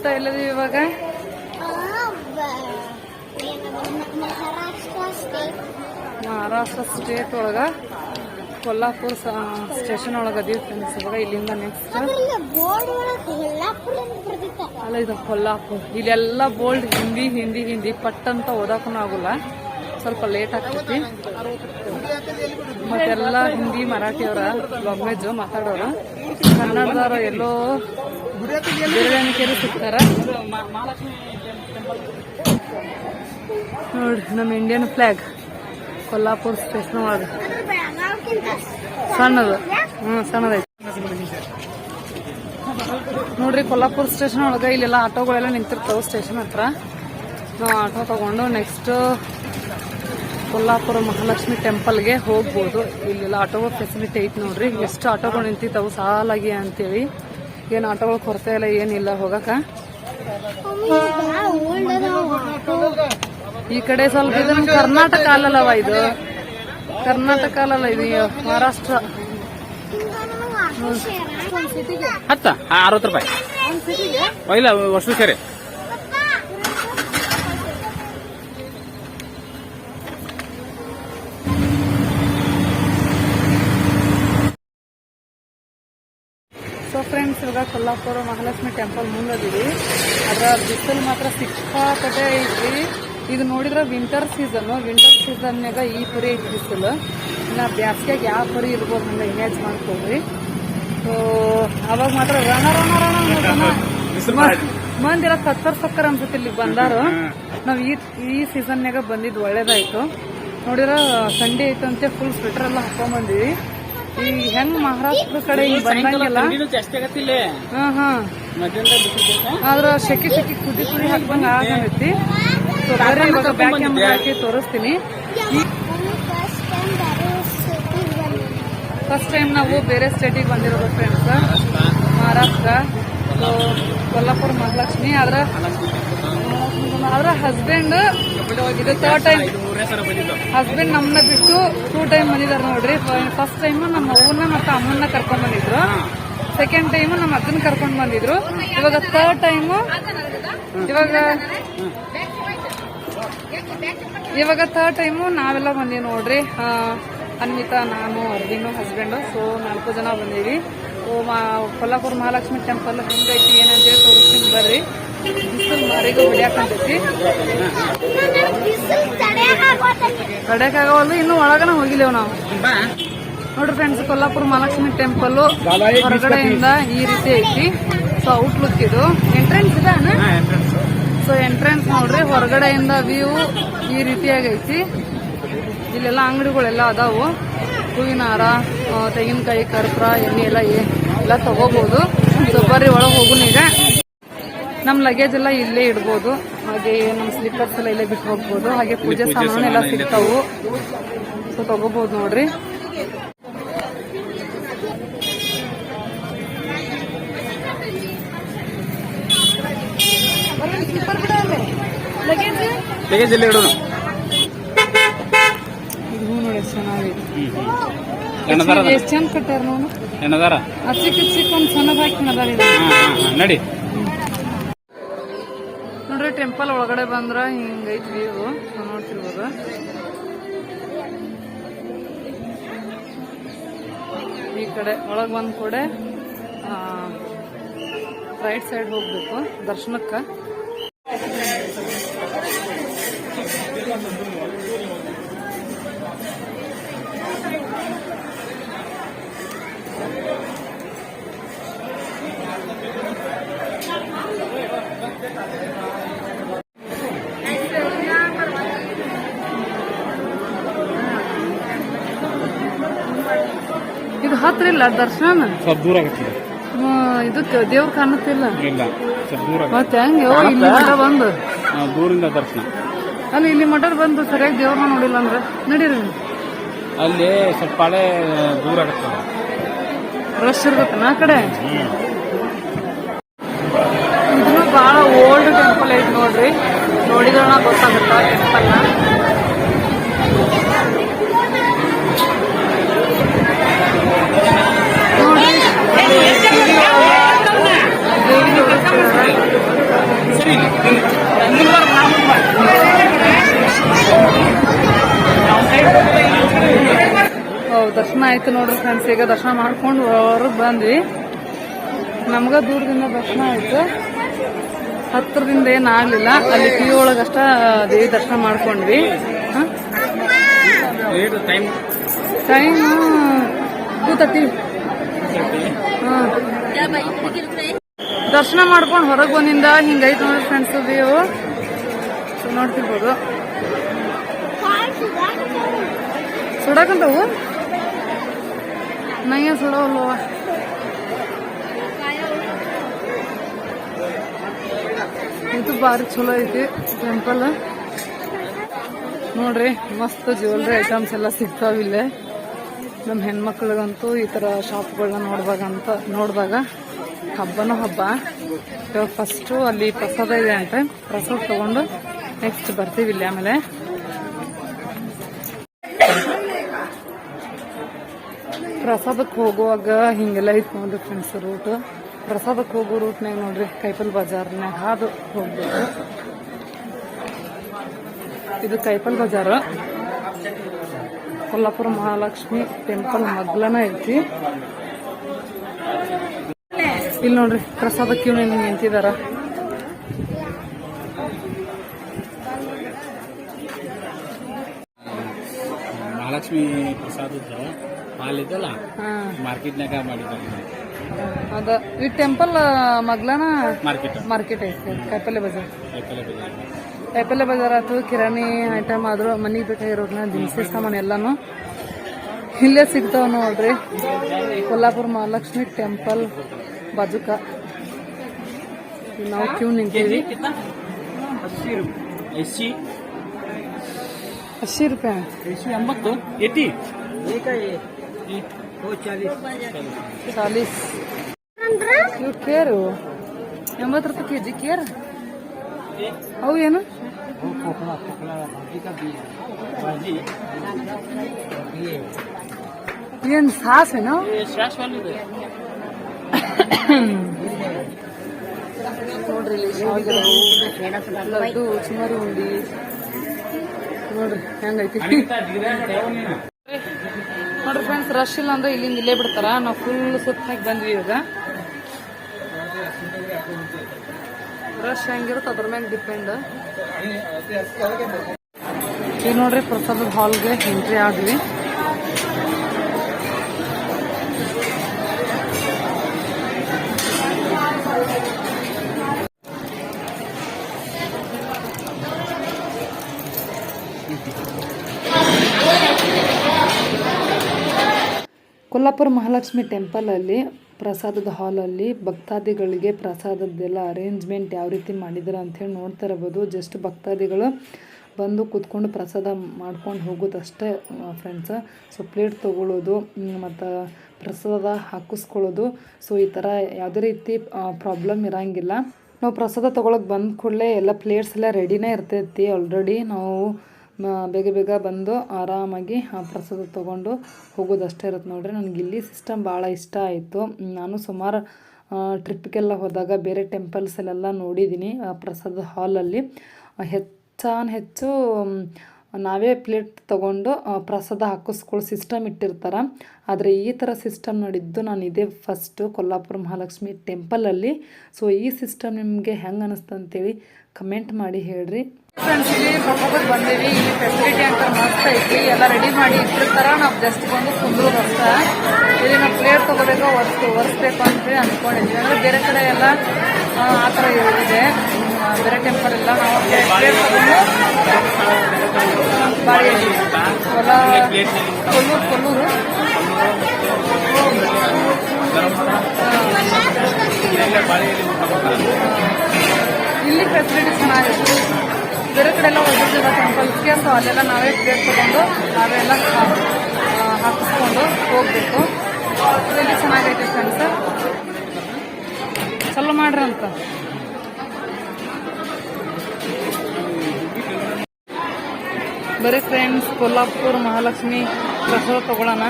ಊಟ ಎಲ್ಲದಿ ಇವಾಗ? ಮಹಾರಾಷ್ಟ್ರ ಸ್ಟೇಟ್ ಒಳಗ ಕೊಲ್ಲಾಪುರ ಸ್ಟೇಷನ್ ಒಳಗ ಅದೀವಿ ಫ್ರೆಂಡ್ಸ್ ಇವಾಗ ಇಲ್ಲಿಂದ ನೆಕ್ಸ್ಟ್ ಅಲ್ಲ ಇದು ಕೊಲ್ಲಾಪುರ್, ಇಲ್ಲೆಲ್ಲ ಬೋಲ್ಡ್ ಹಿಂದಿ ಹಿಂದಿ ಹಿಂದಿ, ಪಟ್ ಅಂತ ಓದಕ್ಕೂ ಆಗುಲ್ಲ. ಸ್ವಲ್ಪ ಲೇಟ್ ಆಗ್ತೈತಿ. ಮತ್ತೆಲ್ಲ ಹಿಂದಿ ಮರಾಠಿ ಅವರ ಲ್ಯಾಂಗ್ವೇಜ್ ಮಾತಾಡೋರು. ಕನ್ನಡದವ್ರು ಎಲ್ಲೋ ಬಿರಳಿಕೆರು ಸಿಗ್ತಾರ. ನೋಡ್ರಿ, ನಮ್ಮ ಇಂಡಿಯನ್ ಫ್ಲಾಗ್ ಕೊಲ್ಲಾಪುರ್ ಸ್ಟೇಷನ್ ಒಳಗೆ. ಸಣ್ಣದು. ಹ್ಮ್ ಸಣ್ಣದೈತಿ ನೋಡ್ರಿ, ಕೊಲ್ಲಾಪುರ ಸ್ಟೇಷನ್ ಒಳಗೆ ಇಲ್ಲೆಲ್ಲ ಆಟೋಗಳೆಲ್ಲ ನಿಂತಿರ್ತಾವೆ ಸ್ಟೇಷನ್ ಹತ್ರ. ನಾವು ಆಟೋ ತಗೊಂಡು ನೆಕ್ಸ್ಟ್ ಕೊಲ್ಲಾಪುರ ಮಹಾಲಕ್ಷ್ಮಿ ಟೆಂಪಲ್ಗೆ ಹೋಗ್ಬೋದು. ಇಲ್ಲೆಲ್ಲ ಆಟೋಗಳ ಫೆಸಿಲಿಟಿ ಐತೆ ನೋಡ್ರಿ. ಎಷ್ಟು ಆಟೋಗಳು ನಿಂತಿತ್ತವು ಸಾಲಾಗಿ ಅಂತೇಳಿ. ಏನು ಆಟೋಗಳು ಕೊರತೆ ಇಲ್ಲ ಏನಿಲ್ಲ ಹೋಗಕ ಆಟೋ ಈ ಕಡೆ ಸ್ವಲ್ಪ ಇದು ಕರ್ನಾಟಕ ಅಲ್ಲಲ್ಲವ ಇದು? ಕರ್ನಾಟಕ ಅಲ್ಲಲ್ಲ ಇದು ಮಹಾರಾಷ್ಟ್ರ. ಹತ್ತ ಅರವತ್ತು ರೂಪಾಯಿ. ಇಲ್ಲ ವಸ್ತು ಸೇರಿ ಸೊ ಫ್ರೆಂಡ್ಸ್ ಇವಾಗ ಕೊಲ್ಲಾಪುರ ಮಹಾಲಕ್ಷ್ಮಿ ಟೆಂಪಲ್ ಮುಂದದಿವಿ ಅದರ ಬಿಸಿಲು ಮಾತ್ರ ಸಿಕ್ಕಾಪಟ್ಟೆ ಐತಿ ಇದು ನೋಡಿದ್ರೆ ವಿಂಟರ್ ಸೀಸನ್ ವಿಂಟರ್ ಸೀಸನ್ಯಾಗ ಈ ಪರಿ ಐತಿ ಬಿಸಿಲು. ಇನ್ನು ಬ್ಯಾಸ್ಗ್ಯಾಗ ಯಾವ ಪರಿ ಇರ್ಬೋದು ನಮ್ಮ ಇಮೇಜ್ ಮಾಡ್ಕೊಳ್ರಿ. ಸೊ ಅವಾಗ ಮಾತ್ರ ರಣ ರಣ ರಣ ಮಂದಿರ ಸಕ್ಕರ್ ಸಕ್ಕರ್ ಅನ್ಸುತ್ತೆ ಇಲ್ಲಿ ಬಂದಾರು. ನಾವು ಈ ಈ ಸೀಸನ್ಯಾಗ ಬಂದಿದ್ದು ಒಳ್ಳೇದಾಯ್ತು. ನೋಡಿದ್ರೆ ಸಂಡೆ ಐತಂತೆ ಫುಲ್ ಸ್ವೆಟರ್ ಎಲ್ಲ ಹಾಕೊಂಡ್ ಬಂದಿವಿ. ಈ ಹೆಂಗ್ ಮಹಾರಾಷ್ಟ್ರ ಕಡೆ ಹಿಂಗ್ ಬಂದಂಗೆಲ್ಲ? ಜಾಸ್ತಿ ಆಗತ್ತಿಲ್ಲ. ಹಾ ಹಾ. ಮಧ್ಯಾಹ್ನ ಬಿಸಿಲು ಬೇಕಾ? ಆದ್ರ ಶೆಕಿ ಶಕಿ ಕುದಿ ಕುದಿ ಹಾಕ್ದಂಗ ಆಗೈತಿ ಸೊ ಇವಾಗ ಬ್ಯಾಕ್ ಕ್ಯಾಮ್ರಾ ಹಾಕಿ ತೋರಿಸ್ತೀನಿ. ಟೈಮ್ ಫಸ್ಟ್ ಟೈಮ್ ನಾವು ಬೇರೆ ಸ್ಟೇಟಿಗೆ ಬಂದಿರೋದು ಫ್ರೆಂಡ್ಸ್ ಮಹಾರಾಷ್ಟ್ರ. ಸೊ ಕೊಲ್ಲಾಪುರ ಮಹಾಲಕ್ಷ್ಮಿ. ಆದ್ರ ಅದ್ರ ಹಸ್ಬೆಂಡ್ ಇದು ಥರ್ಡ್ ಟೈಮ್ ಹಸ್ಬೆಂಡ್ ನಮ್ಮನ್ನ ಬಿಟ್ಟು ಟೂ ಟೈಮ್ ಬಂದಿದ್ದಾರೆ ನೋಡ್ರಿ. ಫಸ್ಟ್ ಟೈಮ್ ನಮ್ಮ ಅವ್ವನ್ನ ಮತ್ತೆ ಅಮ್ಮನ್ನ ಕರ್ಕೊಂಡ್ ಬಂದಿದ್ರು. ಸೆಕೆಂಡ್ ಟೈಮ್ ನಮ್ಮ ಅಕ್ಕನ ಕರ್ಕೊಂಡ್ ಬಂದಿದ್ರು. ಇವಾಗ ಥರ್ಡ್ ಟೈಮ್ ಇವಾಗ ಇವಾಗ ಥರ್ಡ್ ಟೈಮು ನಾವೆಲ್ಲ ಬಂದೀವಿ ನೋಡ್ರಿ. ಅನ್ವಿತಾ ನಾನು ಅರ್ವಿನು ಹಸ್ಬೆಂಡು ಸೊ ನಾಲ್ಕು ಜನ ಬಂದೀವಿ. ಸೊ ಮಾ- ಕೊಲ್ಲಾಪುರ ಮಹಾಲಕ್ಷ್ಮಿ ಟೆಂಪಲ್ ಹೆಂಗೈತಿ ಏನಂತೇಳಿ ತೋರಿಸ್ತೀನಿ ಬರ್ರಿ. ಬಿಸಿಲು ಮಾರಿಗೂ ಹೊಡ್ಯಾಕಂತೈತಿ ಬಿಸಿಲು ತಡೆಯಕ್ಕಾಗೋತೈತಿ ಕಡೆಕಾಗವಲ್ದು ಇನ್ನು ಒಳಗನ ಹೋಗಿಲ್ಲೇವ್ ನಾವು. ನೋಡ್ರಿ ಫ್ರೆಂಡ್ಸ್ ಕೊಲ್ಲಾಪುರ ಮಹಾಲಕ್ಷ್ಮಿ ಟೆಂಪಲ್ ಹೊರಗಡೆಯಿಂದ ಈ ರೀತಿ ಐತಿ. ಸೊ ಔಟ್ಲುಕ್ ಇದು. ಎಂಟ್ರೆನ್ಸ್ ಇದೆ. ಸೊ ಎಂಟ್ರೆನ್ಸ್ ನೋಡ್ರಿ ಹೊರಗಡೆಯಿಂದ ವ್ಯೂ ಈ ರೀತಿಯಾಗಿ ಐತಿ. ಇಲ್ಲೆಲ್ಲ ಅಂಗಡಿಗಳೆಲ್ಲ ಅದಾವು. ಹೂವಿನ ಹಾರ ತೆಂಗಿನಕಾಯಿ ಕರ್ಪೂರ ಎಣ್ಣೆ ಎಲ್ಲ ಎಲ್ಲ ತಗೋಬಹುದು ಸೊ ಬರ್ರಿ ಒಳಗೆ ಹೋಗುನ್ ಈಗ ನಮ್ ಲಗೇಜ್ ಎಲ್ಲ ಇಲ್ಲೇ ಇಡ್ಬೋದು. ಹಾಗೆ ನಮ್ಮ ಸ್ಲಿಪ್ಪರ್ಸ್ ಎಲ್ಲ ಇಲ್ಲೇ ಬಿಟ್ಟು ಹೋಗ್ಬೋದು. ಹಾಗೆ ಪೂಜೆ ಸಾಮಾನು ಎಲ್ಲ ಸಿಗ್ತಾವು. ಸೊ ತಗೋಬಹುದು ನೋಡ್ರಿ. ಲಗೇಜ್ ಲಗೇಜ್ ಎಲ್ಲಿ ಇಡೋಣ. ಇದು ನೋಡಿ ಎಷ್ಟು ಚೆನ್ನಾಗಿದೆ? ಎಷ್ಟು ಚಂದ ಕಟ್ಟಾರ ನೋಡಿ. ಏನದಾರ ಚಿಕ್ಕ ಒಂದು ಸಣ್ಣದ ಹಾಕಿ ಅದಾರ ಇದು. ಹಾ ಹಾ ಹಾ. ನಡಿ. ಟೆಂಪಲ್ ಒಳಗಡೆ ಬಂದ್ರ ಹಿಂಗೈತಿ ವ್ಯೂ ನೋಡ್ತಿರ್ಬೋದು. ಈ ಕಡೆ ಒಳಗ್ ಬಂದ ಕೂಡ ರೈಟ್ ಸೈಡ್ ಹೋಗ್ಬೇಕು ದರ್ಶನಕ್ಕ. ಇಲ್ಲ ದರ್ಶನ? ಸ್ವಲ್ಪ ದೂರ ಆಗತ್ತಿಲ್ಲ ಇದಕ್ಕೆ ಇದು ದೇವ್ರ ಕಾಣುತ್ತಿಲ್ಲ. ಇಲ್ಲ ಸ್ವಲ್ಪ ದೂರ ಆಗತ್ತೆ. ಮತ್ತೆ ಹೆಂಗೆ? ಇಲ್ಲಿ ಮಠ ಬಂದು. ಆ, ದೂರಿಂದ ದರ್ಶನ. ಅಲ್ಲಿ ಇಲ್ಲಿ ಮಠ ಬಂದು ಸರಿಯಾಗಿ ದೇವ್ರನ್ನ ನೋಡಿಲ್ಲ ಅಂದ್ರೆ ನಡೀರಿ. ಅಲ್ಲಿ ಸ್ವಲ್ಪ ಹಳೆ ದೂರ ಆಗತ್ತೆ. ರಶ್ ಇರ್ಬೇಕ ನಾ ಕಡೆ? ಇದು ಬಹಳ ಓಲ್ಡ್ ಟೆಂಪಲ್ ಐತಿ ನೋಡ್ರಿ. ನೋಡಿದ್ರೆ ಗೊತ್ತಾಗುತ್ತ ಟೆಂಪಲ್ನ ದರ್ಶನ ಆಯ್ತು ನೋಡ್ರಿ ಫ್ರೆಂಡ್ಸ್ ಈಗ ದರ್ಶನ ಮಾಡ್ಕೊಂಡು ಹೊರಗೆ ಬಂದ್ವಿ. ನಮ್ಗೆ ದೂರದಿಂದ ದರ್ಶನ ಆಯ್ತು. ಹತ್ತಿರದಿಂದ ಏನ್ ಆಗಲಿಲ್ಲ. ಅಲ್ಲಿ ಕ್ಯೂ ಒಳಗಷ್ಟ ದೇವಿ ದರ್ಶನ ಮಾಡ್ಕೊಂಡ್ವಿ. ಟೈಮ್ ಟೂ ತರ್ಟಿ ಹಾಂ. ದರ್ಶನ ಮಾಡ್ಕೊಂಡು ಹೊರಗೆ ಬಂದಿಂದ ಹಿಂಗೈತೆ ನೋಡಿ ಫ್ರೆಂಡ್ಸ್ ವ್ಯೂ ನೋಡ್ತಿರ್ಬೋದು. ಸುಡಕಂತವು? ನಂಗೆ ಸುಡೋಲ್ವ ಇದು ಭಾರಿ ಚಲೋ ಐತಿ ಟೆಂಪಲ್ ನೋಡ್ರಿ, ಮಸ್ತ್ ಜ್ಯುವೆಲ್ರಿ ಐಟಮ್ಸ್ ಎಲ್ಲ ಸಿಗ್ತಾವ ಇಲ್ಲೇ. ನಮ್ಮ ಹೆಣ್ಮಕ್ಳಿಗಂತೂ ಈ ತರ ಶಾಪ್ಗಳನ್ನ ನೋಡ್ದಾಗ ಅಂತ ನೋಡಿದಾಗ. ಹಬ್ಬನೂ ಹಬ್ಬ. ಫಸ್ಟು ಅಲ್ಲಿ ಪ್ರಸಾದ ಇದೆ ಅಂತೆ. ಪ್ರಸಾದ ತಗೊಂಡು ನೆಕ್ಸ್ಟ್ ಬರ್ತೀವಿ ಇಲ್ಲಿ ಆಮೇಲೆ. ಪ್ರಸಾದಕ್ಕೆ ಹೋಗುವಾಗ ಹಿಂಗೆಲ್ಲ ಇತ್ತು ನೋಡ್ರಿ ಫ್ರೆಂಡ್ಸ್ ರೂಟ್ ಪ್ರಸಾದಕ್ಕೆ ಹೋಗೋ ರೂಟ್ನಾಗ ನೋಡ್ರಿ, ಕೈಪಲ್ ಬಜಾರ್ನಾಗ ಹಾದು ಹೋಗ್ಬೇಕು. ಇದು ಕೈಪಲ್ ಬಜಾರ್. ಕೊಲ್ಲಾಪುರ ಮಹಾಲಕ್ಷ್ಮಿ ಟೆಂಪಲ್ ಮಗ್ಲನ ಐತಿ. ಇಲ್ಲಿ ನೋಡ್ರಿ ಪ್ರಸಾದ ಕ್ಯೂ ನಿಂತಿದಾರ. ಮಹಾಲಕ್ಷ್ಮಿ ಪ್ರಸಾದದ ಹಾಲಿದ್ದಲ್ಲ ಮಾರ್ಕೆಟ್ನಾಗ ಮಾಡಿದ್ದಾರೆ ಅದ ಈ ಟೆಂಪಲ್ ಮಗ್ಲನ ಮಾರ್ಕೆಟ್. ಮಾರ್ಕೆಟ್ ಐತಿ ಕಾಯಿಪಲ್ಲೆ ಬಜಾರ್. ಕಾಯಿಪಲ್ಲೆ ಬಜಾರ್. ಕಾಯಿಪಲ್ಲೆ ಬಜಾರ್ ಆಯ್ತು ಕಿರಾಣಿ ಐಟಮ್ ಆದ್ರೂ ಮನಿಗೆ ಬೇಕಾಗಿರೋದ್ನ ದಿನಸಿ ಸಾಮಾನು ಎಲ್ಲಾನು ಇಲ್ಲೇ ಸಿಗ್ತಾವ ನೋಡ್ರಿ. Kolhapur Mahalakshmi temple ಬಾಜುಕ ನಾವು ಕ್ಯೂ ನಿಂತೀವಿ ಎಸಿ ಅಶಿ ರೂಪಾಯಿ ಎಸಿ ಎಂಬತ್ತು ಏಟಿ ಚಾಲೀಸ್ ಇವು ಕೇರು ಎಂಬತ್ತು ರೂಪಾಯಿ ಕೆ ಜಿ ಕೇರ್ ಅವು ಏನು ಏನ್ ಸಾಸೇನು ನೋಡ್ರಿ ಫ್ರೆಂಡ್ಸ್ ರಶ್ ಇಲ್ಲ ಅಂದ್ರೆ ಇಲ್ಲಿಂದ ಇಲ್ಲೇ ಬಿಡ್ತಾರ. ನಾವು ಫುಲ್ ಸುತ್ತ ಬಂದ್ವಿ ಇವಾಗ. ರಶ್ ಹೆಂಗಿರುತ್ತೆ, ಅದ್ರ ಮೇಲೆ ಡಿಪೆಂಡ್ ಈಗ ನೋಡ್ರಿ ಪ್ರಸಾದದ ಹಾಲ್ಗೆ ಎಂಟ್ರಿ ಆದ್ವಿ. ಕೊಲ್ಲಾಪುರ ಮಹಾಲಕ್ಷ್ಮಿ ಟೆಂಪಲಲ್ಲಿ ಪ್ರಸಾದದ ಹಾಲಲ್ಲಿ ಭಕ್ತಾದಿಗಳಿಗೆ ಪ್ರಸಾದದ್ದೆಲ್ಲ ಅರೇಂಜ್ಮೆಂಟ್ ಯಾವ ರೀತಿ ಮಾಡಿದ್ದಾರೆ ಅಂಥೇಳಿ ನೋಡ್ತಾ ಇರ್ಬೋದು. ಜಸ್ಟ್ ಭಕ್ತಾದಿಗಳು ಬಂದು ಕೂತ್ಕೊಂಡು ಪ್ರಸಾದ ಮಾಡ್ಕೊಂಡು ಹೋಗೋದಷ್ಟೇ ಫ್ರೆಂಡ್ಸ್ ಸೊ ಪ್ಲೇಟ್ ತೊಗೊಳ್ಳೋದು ಮತ್ತು ಪ್ರಸಾದ ಹಾಕಿಸ್ಕೊಳ್ಳೋದು. ಸೊ ಈ ಥರ ಯಾವುದೇ ರೀತಿ ಪ್ರಾಬ್ಲಮ್ ಇರೋಂಗಿಲ್ಲ. ನಾವು ಪ್ರಸಾದ ತೊಗೊಳಕ್ಕೆ ಬಂದ ಕೂಡಲೇ ಎಲ್ಲ ಪ್ಲೇಟ್ಸ್ ಎಲ್ಲ ರೆಡಿನೇ ಇರ್ತೈತಿ. ಆಲ್ರೆಡಿ ನಾವು ಬೇಗ ಬೇಗ ಬಂದು ಆರಾಮಾಗಿ, ಆ, ಪ್ರಸಾದ ತೊಗೊಂಡು ಹೋಗೋದಷ್ಟೇ ಇರುತ್ತೆ ನೋಡ್ರಿ. ನನಗೆ ಇಲ್ಲಿ ಸಿಸ್ಟಮ್ ಭಾಳ ಇಷ್ಟ ಆಯಿತು. ನಾನು ಸುಮಾರು ಟ್ರಿಪ್ಗೆಲ್ಲ ಹೋದಾಗ ಬೇರೆ ಟೆಂಪಲ್ಸಲ್ಲೆಲ್ಲ ನೋಡಿದ್ದೀನಿ, ಆ, ಪ್ರಸಾದ ಹಾಲಲ್ಲಿ. ಹೆಚ್ಚಾನ್ ಹೆಚ್ಚು ನಾವೇ ಪ್ಲೇಟ್ ತೊಗೊಂಡು ಪ್ರಸಾದ ಹಾಕಿಸ್ಕೊಳ್ಳೋ ಸಿಸ್ಟಮ್ ಇಟ್ಟಿರ್ತಾರೆ. ಆದರೆ ಈ ಥರ ಸಿಸ್ಟಮ್ ನೋಡಿದ್ದು ನಾನು ಇದೇ ಫಸ್ಟು ಕೊಲ್ಲಾಪುರ ಮಹಾಲಕ್ಷ್ಮಿ ಟೆಂಪಲಲ್ಲಿ. ಸೊ ಈ ಸಿಸ್ಟಮ್ ನಿಮಗೆ ಹೆಂಗೆ ಅನ್ನಿಸ್ತು ಅಂತೇಳಿ ಕಮೆಂಟ್ ಮಾಡಿ ಹೇಳ್ರಿ. ಫ್ರೆಂಡ್ಸ್ ಇಲ್ಲಿ ಪ್ರಸಾದಕ್ಕೆ ಬಂದೀವಿ ಇಲ್ಲಿ ಫೆಸಿಲಿಟಿ ಅಂತ ಮಸ್ತ್ ಎಲ್ಲ ರೆಡಿ ಮಾಡಿ ಇಟ್ಟಿರ್ತಾರ ನಾವು ಜಸ್ಟ್ ಬಂದು ಕುಂದ್ರು ಅಷ್ಟ ಇಲ್ಲಿ ನಾವು ಪ್ಲೇಟ್ ತೊಗೋಬೇಕು ಒರ್ಸ್ ಬೇರೆ ಕಡೆ ಎಲ್ಲ ಆ, ತರ ಇದೆ. ಬೇರೆ ಟೆಂಪಲ್ ಎಲ್ಲ ನಾವು ಪ್ಲೇಟ್ ಹೊಲ ಇಲ್ಲಿ ಫೆಸಿಲಿಟಿ ಚೆನ್ನಾಗಿತ್ತು. ಬೇರೆ ಕಡೆ ಎಲ್ಲ ಹೋಗಿರ್ತೀವಿ ಟೆಂಪಲ್ಸ್ಗೆ ಸೊ ಅಲ್ಲೆಲ್ಲ ನಾವೇ ಪ್ಲೇಟ್ ನಾವೇ ನಾವೆಲ್ಲ ಹಾಕಿಸ್ಕೊಂಡು ಹೋಗ್ಬೇಕು. ಇಲ್ಲಿ ಚೆನ್ನಾಗೈತೆ ಫ್ರೆಂಡ್ಸ್ ಚಲೋ ಮಾಡ್ರಿ ಅಂತ. ಬರೀ ಫ್ರೆಂಡ್ಸ್ ಕೊಲ್ಲಾಪುರ, ಮಹಾಲಕ್ಷ್ಮಿ, ಪ್ರಸಾದ ತಗೊಳ್ಳೋಣ.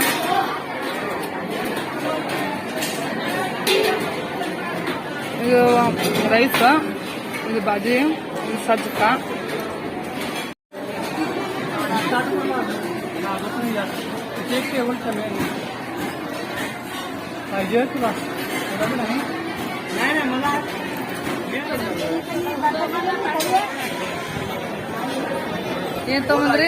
ಇದು ರೈಸ್ ಇದು ಬಾಜಿ ಸಜ್ಜಕ ಟೇಕ್ ಏನ್ ತಗೊಂಡ್ರಿ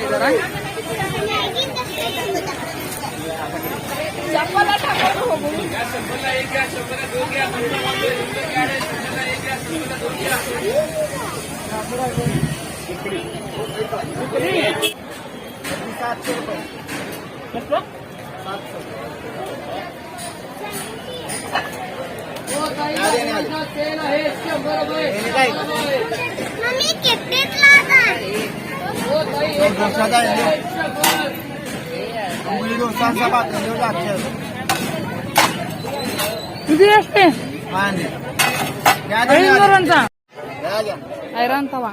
ನೋಡ್ರಿ चप्पल चप्पल हो? गई सात सौ रुपये मम्मी कितने वो लाता ಇದು ಎಷ್ಟೇ ಐನೂರು ಅಂತ ಐರನ್ ತವ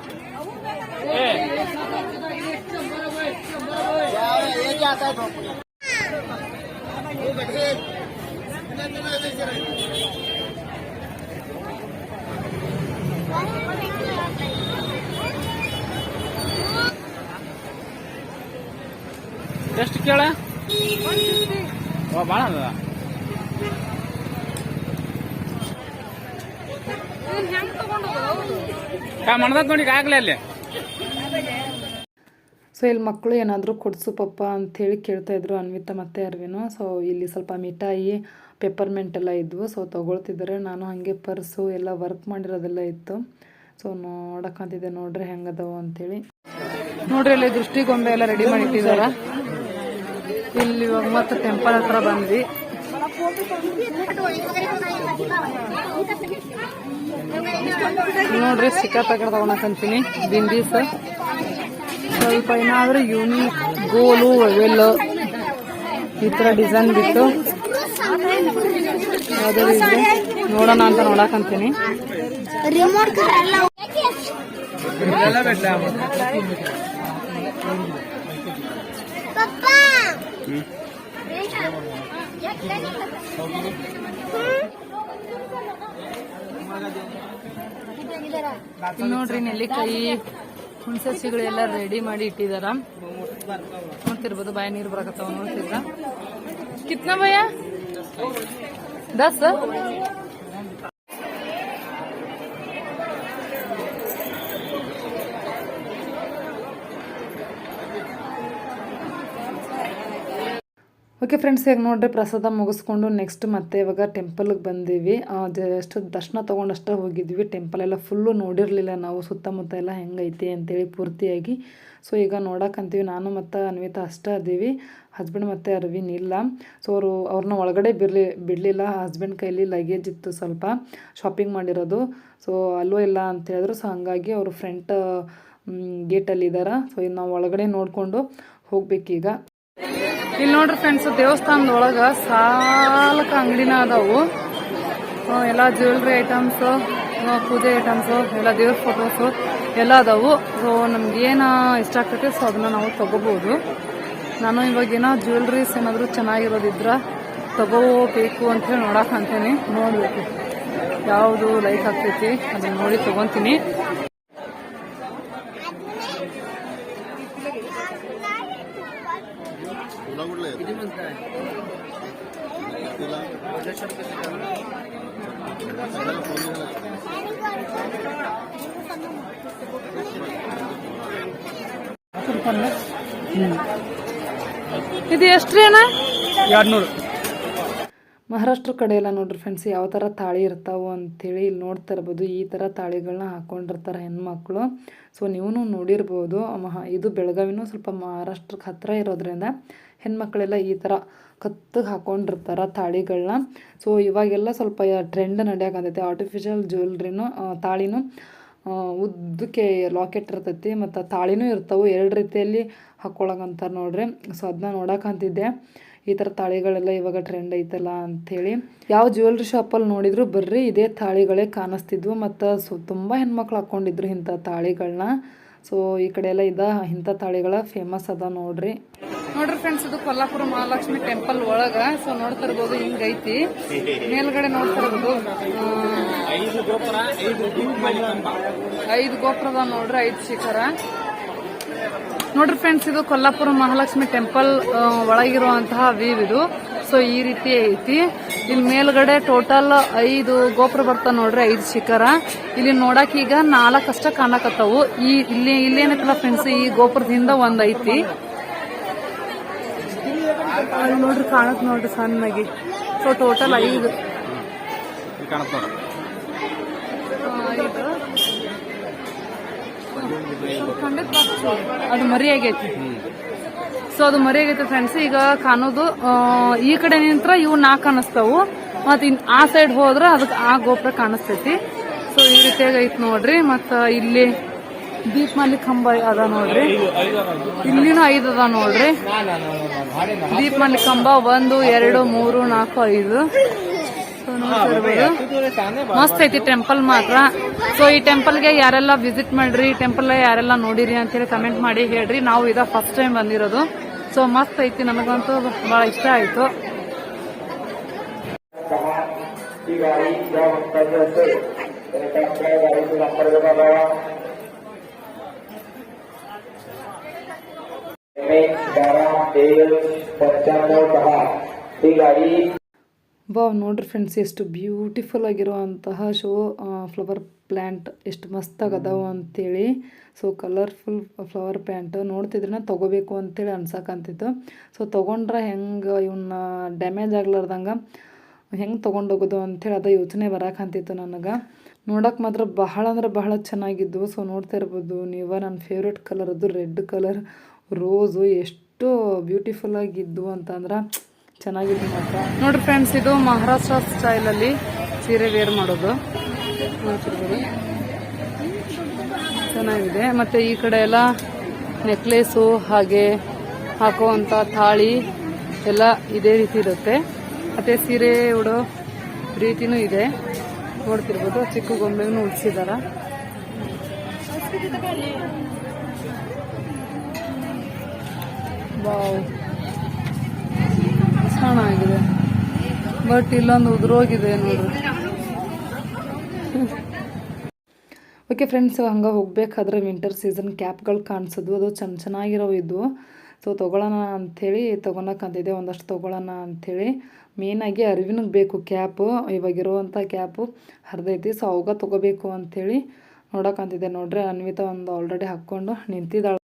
ಎಷ್ಟು ಕೇಳ ಅದ ಸೊ ಇಲ್ಲಿ ಮಕ್ಕಳು ಏನಾದರೂ ಕೊಡ್ಸು ಪಪ್ಪ ಕೇಳ್ತಾ ಇದ್ರು ಅನ್ವಿತಾ ಮತ್ತೆ ಅರ್ವಿನ. ಸೊ ಇಲ್ಲಿ ಸ್ವಲ್ಪ ಮಿಠಾಯಿ ಪೆಪ್ಪರ್ಮೆಂಟ್ ಎಲ್ಲ ಇದ್ವು. ಸೊ ತೊಗೊಳ್ತಿದ್ದಾರೆ. ನಾನು ಹಾಗೆ ಪರ್ಸು, ಎಲ್ಲ ವರ್ಕ್ ಮಾಡಿರೋದೆಲ್ಲ ಇತ್ತು. ಸೊ ನೋಡಕ್ಕಂತಿದ್ದೆ ನೋಡ್ರಿ ಹೆಂಗದವು ಅಂತೇಳಿ. ನೋಡ್ರಿ ಅಲ್ಲಿ ದೃಷ್ಟಿಗೊಂಬೆ ಎಲ್ಲ ರೆಡಿ ಮಾಡಿ ಇಲ್ಲಿ ಒಂಬತ್ತು ಮತ್ತೆ ಟೆಂಪಲ್ ಹತ್ರ ಬಂದ್ವಿ. ನೋಡ್ರಿ, ಸಿಕ್ಕಾ ಪ್ಯಾಕೆಟ್ ತಗೊಂಡಂತೀನಿ ಬಿಂದೀಸ್ ಸ್ವಲ್ಪ ಏನಾದ್ರೂ ಯೂನಿಕ್ ಗೋಲು ಅವೆಲ್ಲ ಈ ತರ ಡಿಸೈನ್ ಬಿಟ್ಟು. ಯಾವುದೇ ರೀತಿ ನೋಡೋಣ ಅಂತ ನೋಡಕಂತೀನಿ ರಿಮೋಟ್ ನೋಡ್ರಿ ನೆಲ್ಲಿಕಾಯಿ ಹುಣಸೆ ಸಿಗಳೆಲ್ಲ ರೆಡಿ ಮಾಡಿ ಇಟ್ಟಿದಾರ. ನೋಡ್ತಿರ್ಬೋದು, ಬಾಯ ನೀರು ಬರಕತ್ತಾವ ನೋಡ್ತಿದ್ರ. ಕಿತ್ನ ಭಯ ದಸ್? ಓಕೆ ಫ್ರೆಂಡ್ಸ್ ಈಗ ನೋಡ್ರಿ ಪ್ರಸಾದ ಮುಗಿಸ್ಕೊಂಡು ನೆಕ್ಸ್ಟ್ ಮತ್ತೆ ಇವಾಗ ಟೆಂಪಲ್ಗೆ ಬಂದೀವಿ. ಜಸ್ಟ್ ದರ್ಶನ ತೊಗೊಂಡಷ್ಟೇ ಹೋಗಿದ್ವಿ. ಟೆಂಪಲ್ ಎಲ್ಲ ಫುಲ್ಲು ನೋಡಿರಲಿಲ್ಲ ನಾವು, ಸುತ್ತಮುತ್ತ ಎಲ್ಲ ಹೆಂಗೈತಿ ಅಂತೇಳಿ ಪೂರ್ತಿಯಾಗಿ. ಸೊ ಈಗ ನೋಡೋಕ್ಕಂತೀವಿ ನಾನು ಮತ್ತು ಅನ್ವಿತಾ ಅಷ್ಟೇ ಅದೀವಿ. ಹಸ್ಬೆಂಡ್ ಮತ್ತು ಅರವಿನ್ ಇಲ್ಲ. ಸೊ ಅವರು, ಅವ್ರನ್ನ ಒಳಗಡೆ ಬಿರ್ಲಿ, ಬಿಡಲಿಲ್ಲ. ಹಸ್ಬೆಂಡ್ ಕೈಲಿ ಲಗೇಜ್ ಇತ್ತು ಸ್ವಲ್ಪ. ಶಾಪಿಂಗ್ ಮಾಡಿರೋದು. ಸೊ ಅಲ್ಲೂ ಇಲ್ಲ ಅಂತ ಹೇಳಿದ್ರು. ಸೊ ಹಂಗಾಗಿ ಅವರು ಫ್ರಂಟ್ ಗೇಟಲ್ಲಿದ್ದಾರೆ ಸೊ ನಾವು ಒಳಗಡೆ ನೋಡಿಕೊಂಡು ಹೋಗ್ಬೇಕೀಗ. ಇಲ್ಲಿ ನೋಡ್ರಿ ಫ್ರೆಂಡ್ಸ್ ದೇವಸ್ಥಾನದ ಒಳಗ ಸಾಲಕ ಅಂಗಡಿನ ಅದಾವು. ಎಲ್ಲ ಜ್ಯುವೆಲ್ರಿ ಐಟಮ್ಸ್ ಪೂಜೆ ಐಟಮ್ಸ್ ಎಲ್ಲ ದೇವ್ರ ಫೋಟೋಸು ಎಲ್ಲ ಅದಾವು. ಸೊ ಏನ ಇಷ್ಟ ಆಗ್ತೈತೆ ಸೊ ಅದನ್ನ ನಾವು ತಗೋಬಹುದು ನಾನು ಇವಾಗ ಏನೋ ಜ್ಯುವೆಲ್ರೀಸ್ ಏನಾದರೂ ಚೆನ್ನಾಗಿರೋದಿದ್ರ ತಗೋಬೇಕು ಅಂತ ಹೇಳಿ ನೋಡಕ್ ಅಂತೀನಿ. ನೋಡ್ಬೇಕು. ಯಾವುದು ಲೈಕ್ ಆಗ್ತೈತಿ, ಅದನ್ನ ನೋಡಿ ತಗೊಂತೀನಿ. ಇದು ಎಷ್ಟ್ರಿ ಅಣ್ಣ? ಎರಡ್ನೂರು. ಮಹಾರಾಷ್ಟ್ರ ಕಡೆ ಎಲ್ಲ ನೋಡ್ರಿ ಫ್ರೆಂಡ್ಸ್ ಯಾವ ಥರ ತಾಳಿ ಇರ್ತಾವೆ ಅಂಥೇಳಿ ಇಲ್ಲಿ ನೋಡ್ತಾ ಇರ್ಬೋದು. ಈ ಥರ ತಾಳಿಗಳನ್ನ ಹಾಕ್ಕೊಂಡಿರ್ತಾರೆ ಹೆಣ್ಮಕ್ಳು. ಸೊ ನೀವು ನೋಡಿರ್ಬೋದು. ಮಹಾ, ಇದು ಬೆಳಗಾವಿನೂ ಸ್ವಲ್ಪ ಮಹಾರಾಷ್ಟ್ರಕ್ಕೆ ಹತ್ತಿರ ಇರೋದ್ರಿಂದ ಹೆಣ್ಮಕ್ಳೆಲ್ಲ ಈ ಥರ ಕತ್ತಿಗೆ ಹಾಕ್ಕೊಂಡಿರ್ತಾರೆ ತಾಳಿಗಳನ್ನ ಸೊ ಇವಾಗೆಲ್ಲ ಸ್ವಲ್ಪ ಟ್ರೆಂಡ್ ನಡೆಯಕತ್ತೈತೆ ಆರ್ಟಿಫಿಷಿಯಲ್ ಜ್ಯುವೆಲ್ರಿನೂ ತಾಳಿನೂ ಉದ್ದಕ್ಕೆ ಲಾಕೆಟ್ ಇರ್ತೈತಿ ಮತ್ತು ತಾಳಿನೂ ಇರ್ತಾವೆ. ಎರಡು ರೀತಿಯಲ್ಲಿ ಹಾಕ್ಕೊಳಕಂತಾರೆ ನೋಡ್ರಿ. ಸೊ ಅದನ್ನ ನೋಡಕ್ಕಂತಿದ್ದೆ ಈ ಥರ ತಾಳಿಗಳೆಲ್ಲ ಇವಾಗ ಟ್ರೆಂಡ್ ಐತಲ್ಲ ಅಂಥೇಳಿ ಯಾವ ಜ್ಯುವೆಲ್ರಿ ಶಾಪಲ್ಲಿ ನೋಡಿದ್ರು ಬರ್ರಿ, ಇದೇ ತಾಳಿಗಳೇ ಕಾಣಿಸ್ತಿದ್ವು. ಮತ್ತು ಸೊ ತುಂಬ ಹೆಣ್ಮಕ್ಳು ಹಾಕ್ಕೊಂಡಿದ್ರು ಇಂಥ ತಾಳಿಗಳನ್ನ ಸೊ ಈ ಕಡೆ ಎಲ್ಲ ಇದ, ಇಂಥ ತಾಳಿಗಳ ಫೇಮಸ್ ಅದ ನೋಡ್ರಿ. ನೋಡ್ರಿ ಫ್ರೆಂಡ್ಸ್ ಇದು ಕೊಲ್ಲಾಪುರ ಮಹಾಲಕ್ಷ್ಮಿ ಟೆಂಪಲ್ ಒಳಗ. ಸೊ ನೋಡ್ತಾ ಇರ್ಬೋದು, ಹಿಂಗೈತಿ. ಮೇಲ್ಗಡೆ ನೋಡ್ತಾ ಇರ್ಬೋದು. ಐದು ಗೋಪುರದ ನೋಡ್ರಿ, ಐದು ಶಿಖರ. ನೋಡ್ರಿ ಫ್ರೆಂಡ್ಸ್ ಇದು ಕೊಲ್ಲಾಪುರ ಮಹಾಲಕ್ಷ್ಮಿ ಟೆಂಪಲ್ ಒಳಗಿರುವಂತಹ ವ್ಯೂ ಇದು. ಸೊ ಈ ರೀತಿ ಐತಿ. ಇಲ್ಲಿ ಮೇಲ್ಗಡೆ ಟೋಟಲ್ ಐದು ಗೋಪುರ ಬರ್ತಾವ ನೋಡ್ರಿ ಐದು ಶಿಖರ. ಇಲ್ಲಿ ನೋಡಕ್ ಈಗ ನಾಲ್ಕಷ್ಟ ಕಾಣಕತ್ತಾವು. ಈ ಇಲ್ಲಿ ಇಲ್ಲೇನಕ್ಕಲ್ಲ ಫ್ರೆಂಡ್ಸ್ ಈ ಗೋಪುರದಿಂದ ಒಂದ್ ಐತಿ. ನೋಡ್ರಿ ಕಾಣತ್ ನೋಡ್ರಿ ಸಣ್ಣಾಗಿ. ಸೊ ಟೋಟಲ್ ಐದು. ಅದು ಮರಿ ಆಗೈತಿ ಸೊ ಅದು ಮರಿ ಆಗೈತಿ ಫ್ರೆಂಡ್ಸ್ ಈಗ ಕಾಣೋದು ಈ ಕಡೆ ನಿಂತ್ರ ಇವು ನಾಲ್ಕು ಕಾಣಿಸ್ತಾವು. ಮತ್ ಇನ್ ಆ ಸೈಡ್ ಹೋದ್ರ ಅದಕ್ಕೆ ಆ ಗೋಪುರ ಕಾಣಿಸ್ತೈತಿ. ಸೊ ಈ ರೀತಿಯಾಗಿ ಐತ್ ನೋಡ್ರಿ. ಮತ್ತ ಇಲ್ಲಿ ದೀಪಮಾಲಿ ಕಂಬ ಅದ ನೋಡ್ರಿ. ಇಲ್ಲಿನೂ ಐದು ಅದ ನೋಡ್ರಿ. ದೀಪಮಾಲಿ ಕಂಬ ಒಂದು, ಎರಡು, ಮೂರು, ನಾಲ್ಕು, ಐದು. ಮಸ್ತ್ ಐತಿ ಟೆಂಪಲ್ ಮಾತ್ರ ಸೊ ಈ ಟೆಂಪಲ್ಗೆ ಯಾರೆಲ್ಲ ವಿಸಿಟ್ ಮಾಡ್ರಿ ಟೆಂಪಲ್ ಯಾರೆಲ್ಲ ನೋಡಿರಿ ಅಂತೇಳಿ ಕಮೆಂಟ್ ಮಾಡಿ ಹೇಳ್ರಿ ನಾವು ಇದ ಫಸ್ಟ್ ಟೈಮ್ ಬಂದಿರೋದು ಸೊ ಮಸ್ತ್ ಐತಿ ನಮಗಂತೂ ಬಹಳ ಇಷ್ಟ ಆಯ್ತು ही गाडी ज्या वक्ताची असेल तर त्या गाडीचा नंबर बघा बाबा एम एच बारा एल पंच्याण्णव दहा ही गाडी ವಾವ್ ನೋಡ್ರಿ ಫ್ರೆಂಡ್ಸ್ ಎಷ್ಟು ಬ್ಯೂಟಿಫುಲ್ ಆಗಿರುವಂತಹ ಶೋ ಫ್ಲವರ್ ಪ್ಲ್ಯಾಂಟ್ ಎಷ್ಟು ಮಸ್ತಾಗಿ ಅದಾವ ಅಂತೇಳಿ. ಸೊ ಕಲರ್ಫುಲ್ ಫ್ಲವರ್ ಪ್ಯಾಂಟ್ ನೋಡ್ತಿದ್ರೆ ತೊಗೋಬೇಕು ಅಂತೇಳಿ ಅನ್ಸಕ್ಕಂತಿತ್ತು ಸೊ ತೊಗೊಂಡ್ರೆ ಹೆಂಗೆ ಇವನ್ನ ಡ್ಯಾಮೇಜ್ ಆಗ್ಲಾರ್ದಂಗೆ ಹೆಂಗೆ ತೊಗೊಂಡೋಗೋದು ಅಂಥೇಳಿ ಅದ ಯೋಚನೆ ಬರಕಂತಿತ್ತು ನನಗೆ. ನೋಡೋಕೆ ಮಾತ್ರ ಬಹಳ ಅಂದ್ರೆ ಬಹಳ ಚೆನ್ನಾಗಿದ್ದು ಸೊ ನೋಡ್ತಾ ಇರ್ಬೋದು ನೀವು ನನ್ನ ಫೇವ್ರೆಟ್ ಕಲರ್ ಅದು ರೆಡ್ ಕಲರ್ ರೋಸು ಎಷ್ಟು ಬ್ಯೂಟಿಫುಲ್ ಆಗಿದ್ದು ಅಂತಂದ್ರೆ ಚೆನ್ನಾಗಿದೆ ಮಾತ್ರ. ನೋಡ್ರಿ ಫ್ರೆಂಡ್ಸ್ ಇದು ಮಹಾರಾಷ್ಟ್ರ ಸ್ಟೈಲ್ ಅಲ್ಲಿ ಸೀರೆ ವೇರ್ ಮಾಡೋದು. ಚೆನ್ನಾಗಿದೆ. ಮತ್ತೆ ಈ ಕಡೆ ಎಲ್ಲ ನೆಕ್ಲೇಸು ಹಾಗೆ ಹಾಕುವಂತ ತಾಳಿ ಎಲ್ಲ ಇದೇ ರೀತಿ ಇರುತ್ತೆ. ಮತ್ತೆ ಸೀರೆ ಉಡೋ ರೀತಿನೂ ಇದೆ. ನೋಡ್ತಿರ್ಬೋದು ಚಿಕ್ಕ ಗೊಂಬೆನೂ ಉಳಿಸಿದಾರ ವಾವ್ ಚೆನ್ನಾಗಿದೆ ಬಟ್ ಇಲ್ಲೊಂದು ಉದುರೋಗಿದೆ ನೋಡ್ರಿ. ಓಕೆ ಫ್ರೆಂಡ್ಸ್ ಹಂಗೆ ಹೋಗ್ಬೇಕಾದ್ರೆ ವಿಂಟರ್ ಸೀಸನ್ ಕ್ಯಾಪ್ಗಳು ಕಾಣಿಸೋದು ಅದು ಚೆನ್ನ ಚೆನ್ನಾಗಿರೋ ಇದ್ವು. ಸೊ ತೊಗೊಳ್ಳೋಣ ಅಂಥೇಳಿ ತೊಗೊಳಕ್ಕಂತಿದೆ ಒಂದಷ್ಟು ತೊಗೊಳ್ಳೋಣ ಅಂಥೇಳಿ ಮೇಯ್ನಾಗಿ ಅರಿವಿನಿಗೆ ಬೇಕು ಕ್ಯಾಪು ಇವಾಗಿರುವಂಥ ಕ್ಯಾಪು ಹರಿದೈತಿ. ಸೊ ಅವಾಗ ತೊಗೋಬೇಕು ಅಂಥೇಳಿ ನೋಡೋಕ್ಕಂತಿದೆ ನೋಡ್ರಿ ಅನ್ವಿತಾ ಒಂದು ಆಲ್ರೆಡಿ ಹಾಕ್ಕೊಂಡು ನಿಂತಿದ್ದಾಳೆ.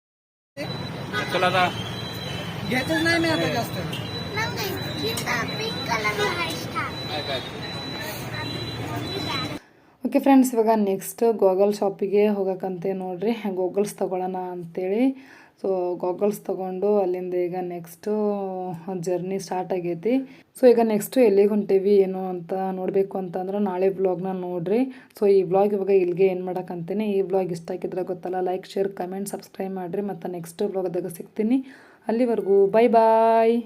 ಓಕೆ ಫ್ರೆಂಡ್ಸ್ ಇವಾಗ ನೆಕ್ಸ್ಟ್ ಗೋಗಲ್ ಶಾಪಿಗೆ ಹೋಗೋಕ್ಕಂತೆ ನೋಡ್ರಿ. ಗೋಗಲ್ಸ್ ತೊಗೊಳ್ಳೋಣ ಅಂತೇಳಿ. ಸೊ ಗೋಗಲ್ಸ್ ತೊಗೊಂಡು ಅಲ್ಲಿಂದ ಈಗ ನೆಕ್ಸ್ಟು ಜರ್ನಿ ಸ್ಟಾರ್ಟ್ ಆಗೈತಿ. ಸೊ ಈಗ ನೆಕ್ಸ್ಟು ಎಲ್ಲಿಗೆ ಹೊಂಟೀವಿ, ಏನು ಅಂತ ನೋಡಬೇಕು ಅಂತಂದ್ರೆ ನಾಳೆ ಬ್ಲಾಗ್ನ ನೋಡ್ರಿ. ಸೊ ಈ ಬ್ಲಾಗ್ ಇವಾಗ ಇಲ್ಲಿಗೆ ಏನು ಮಾಡೋಕ್ಕಂತೀನಿ ಈ ಬ್ಲಾಗ್ ಇಷ್ಟ ಆಗಿದ್ರೆ ಗೊತ್ತಲ್ಲ ಲೈಕ್ ಶೇರ್ ಕಮೆಂಟ್ ಸಬ್ಸ್ಕ್ರೈಬ್ ಮಾಡಿರಿ. ಮತ್ತು ನೆಕ್ಸ್ಟ್ ವ್ಲಾಗ್ದಾಗ ಸಿಗ್ತೀನಿ. ಅಲ್ಲಿವರೆಗೂ ಬೈ ಬಾಯ್